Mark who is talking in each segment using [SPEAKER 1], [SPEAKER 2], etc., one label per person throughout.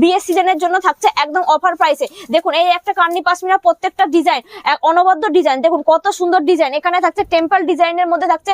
[SPEAKER 1] বিয়ে সিজনের জন্য থাকছে একদম অফার প্রাইসে দেখুন, এই একটা কার্নি পাশমিনা প্রত্যেকটা ডিজাইন অনবদ্য ডিজাইন দেখুন, কত সুন্দর ডিজাইন এখানে থাকছে টেম্পল ডিজাইনের মধ্যে থাকছে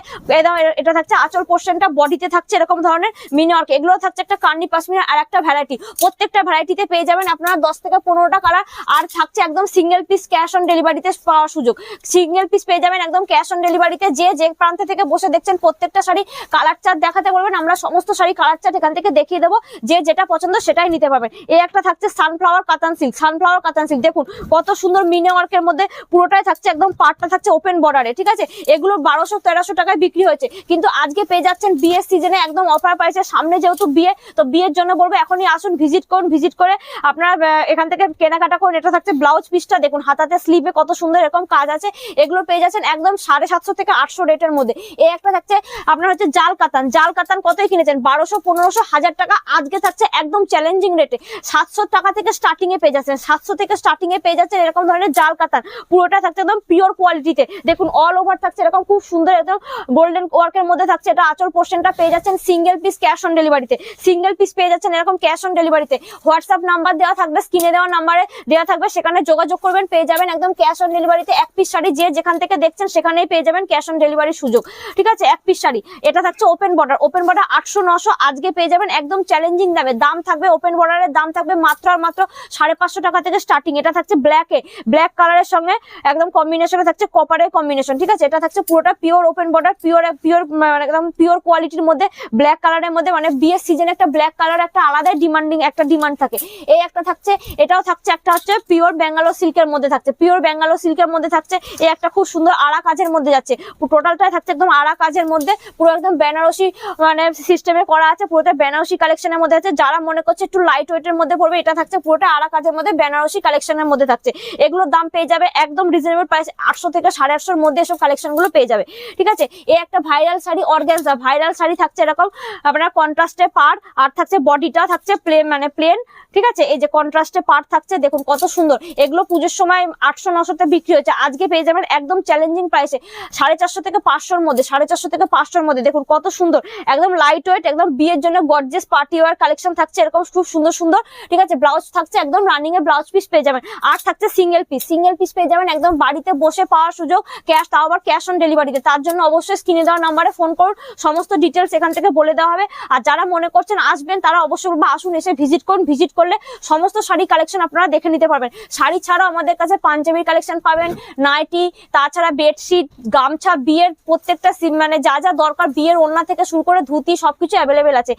[SPEAKER 1] এটা থাকছে আঁচল পোর্শনটা বডিতে থাকছে এরকম ধরনের মিনি ওয়ার্ক এগুলো থাকছে একটা কার্নি পাশমিনার আর একটা ভ্যারাইটি প্রত্যেকটা ভ্যারাইটিতে পেয়ে যাবেন আপনারা দশ থেকে পনেরোটা কালার আর থাকছে একদম সিঙ্গেল পিস ক্যাশ অন ডেলিভারিতে পাওয়ার সুযোগ। সিঙ্গেল পিস পেয়ে যাবেন একদম ক্যাশ অন ডেলিভারিতে যে যে প্রান্ত থেকে বসে দেখছেন প্রত্যেকটা শাড়ি কালার চার্ট দেখাতে বলবেন, আমরা সমস্ত শাড়ি কালার চার্ট এখান থেকে দেখিয়ে দেবো। যে যেটা পছন্দ সেটাই নিতে পারবেন। এই একটা থাকছে সানফ্লাওয়ার কাতান সিল্ক সানফ্লাওয়ার কাতান সিল্ক দেখুন, কত সুন্দর মিনি ওয়ার্কের মধ্যে পুরোটাই থাকছে, একদম পাটটা থাকছে ওপেন বর্ডারে ঠিক আছে? এগুলো বারোশো, তেরোশো টাকায় বিক্রি হয়েছে। কিন্তু আজকে পেয়ে যাচ্ছেন বিয়ের সিজনে একদম অফার পাইছে সামনে যেহেতু বিয়ে, তো বিয়ের জন্য বলব, এখনই আসুন ভিজিট করুন ভিজিট করে আপনারা এখান থেকে কেনাকাটা করুন। এটা থাকছে ব্লাউজ পিসটা দেখুন, হাতাতে স্লিভে কত সুন্দর এরকম কাজ আছে। এগুলো পেয়ে যাচ্ছেন একদম সাড়ে সাতশো থেকে আটশো রেটের মধ্যে। এই একটা থাকছে আপনার হচ্ছে জাল কাতান। জাল কাতান কতই কিনেছেন? বারোশো, পনেরোশো, হাজার টাকা। আজকে থাকছে একদম চ্যালেঞ্জিং রেটে সাতশো টাকা থেকে স্টার্টিং এ পেয়ে যাচ্ছেন সাতশো থেকে স্টার্টিং এ পেয়ে যাচ্ছেন এরকম ধরনের জাল কাতান পুরোটা থাকছে একদম পিওর কোয়ালিটিতে দেখুন অল ওভার থাকছে, এরকম খুব সুন্দর একদম গোল্ডেন ওয়ার্কের মধ্যে থাকছে। এটা আচল পোর্শনটা পেয়ে যাচ্ছেন সিঙ্গেল পিস ক্যাশ অন ডেলিভারিতে সিঙ্গেল পিস পেয়ে যাচ্ছেন এরকম ক্যাশ অন ডেলিভারিতে হোয়াটসঅ্যাপ নাম্বার দেওয়া থাকবে, স্ক্রিনে দেওয়া নাম্বারে দেওয়া থাকবে। সেখানে যোগাযোগ করবেন, পেয়ে যাবেন একদম ক্যাশ অন ডেলিভারিতে এক পিস শাড়ি। যে যেখান থেকে দেখছেন সেখানেই পেয়ে যাবেন ক্যাশ অন ডেলিভারির সুযোগ। ঠিক আছে? এক পিস শাড়ি। এটা থাকছে ওপেন বর্ডার ওপেন বর্ডার আটশো নশো আজকে পেয়ে যাবেন একদম চ্যালেঞ্জিং দামে। দাম থাকবে ওপেন বর্ডারের দাম থাকবে মাত্র আর মাত্র সাড়ে পাঁচশো টাকা থেকে স্টার্টিং এটা থাকছে ব্ল্যাকে ব্ল্যাক কালারের সঙ্গে একদম কম্বিনেশনে থাকছে কপারের কম্বিনেশন ঠিক আছে? এটা থাকছে পুরোটা pure open border pure pure একদম পিওর কোয়ালিটির মধ্যে ব্ল্যাক কালারের মধ্যে মানে বিয়ের সিজনে একটা ব্ল্যাক কালার একটা আলাদাই ডিমান্ডিং একটা ডিমান্ড থাকে। এই একটা থাকছে, এটাও থাকছে একটা হচ্ছে পিওর ব্যাঙ্গালোর সিল্কের মধ্যে থাকছে। পিওর ব্যাঙ্গালোর সিল্কের মধ্যে থাকছে এই একটা খুব সুন্দর আড়া কাজের মধ্যে যাচ্ছে। টোটালটাই থাকছে একদম আড়া কাজের মধ্যে, পুরো একদম বেনারসি মানে সিস্টেমে করা আছে, পুরোটা বেনারসি কালেকশনের মধ্যে আছে। যারা মনে করছে একটু লাইট ওয়েটের মধ্যে পড়বে, এটা থাকছে পুরোটা আড়া কাজের মধ্যে, বেনারসি কালেকশনের মধ্যে থাকছে। এগুলোর দাম পেয়ে যাবে একদম রিজনেবল প্রাইস আটশো থেকে সাড়ে আটশোর মধ্যে এসব কালেকশনগুলো পেয়ে যাবে। ঠিক আছে? এই একটা viral sari organza viral sari থাকছে এরকম আপনার কন্ট্রাস্টে পার আর থাকছে বডিটা থাকছে প্লেন মানে প্লেন ঠিক আছে? এই যে কন্ট্রাস্টে পার থাকছে, দেখুন কত সুন্দর। এগুলো পুজোর সময় আটশো, নশোতে বিক্রি হয়েছে, আজকে পেয়ে যাবেন একদম চ্যালেঞ্জিং প্রাইসে সাড়ে চারশো থেকে পাঁচশোর মধ্যে, সাড়ে চারশো থেকে পাঁচশোর মধ্যে, দেখুন কত সুন্দর। একদম লাইট ওয়েট একদম বিয়ের জন্য গর্জেস পার্টি ওয়ার কালেকশন থাকছে, এরকম খুব সুন্দর সুন্দর, ঠিক আছে? ব্লাউজ থাকছে একদম রানিং এ ব্লাউজ পিস পেয়ে যাবেন। আর থাকছে সিঙ্গেল পিস সিঙ্গেল পিস পেয়ে যাবেন একদম বাড়িতে বসে পাওয়ার সুযোগ ক্যাশ তাও আবার ক্যাশ অন ডেলিভারিতে তার জন্য অবশ্যই স্ক্রিনে দেওয়া নাম্বারে ফোন করুন। সমস্ত ডিটেলস এখান থেকে বলে দেওয়া হবে। আর যারা মনে করছেন আসবেন, তারা অবশ্যই আসুন, এসে ভিজিট করুন। ভিজিট করলে সমস্ত শাড়ি কালেকশন আপনারা দেখে নিতে পারবেন। শাড়ি ছাড়াও আমাদের কাছে পাঞ্জাবির কালেকশন পাবেন নাইটি তাছাড়া বেডশিট গামছা, বিয়ের প্রত্যেকটা মানে যা যা দরকার, বিয়ের ওড়না থেকে শুরু করে ধুতি, সবকিছু অ্যাভেলেবেল আছে।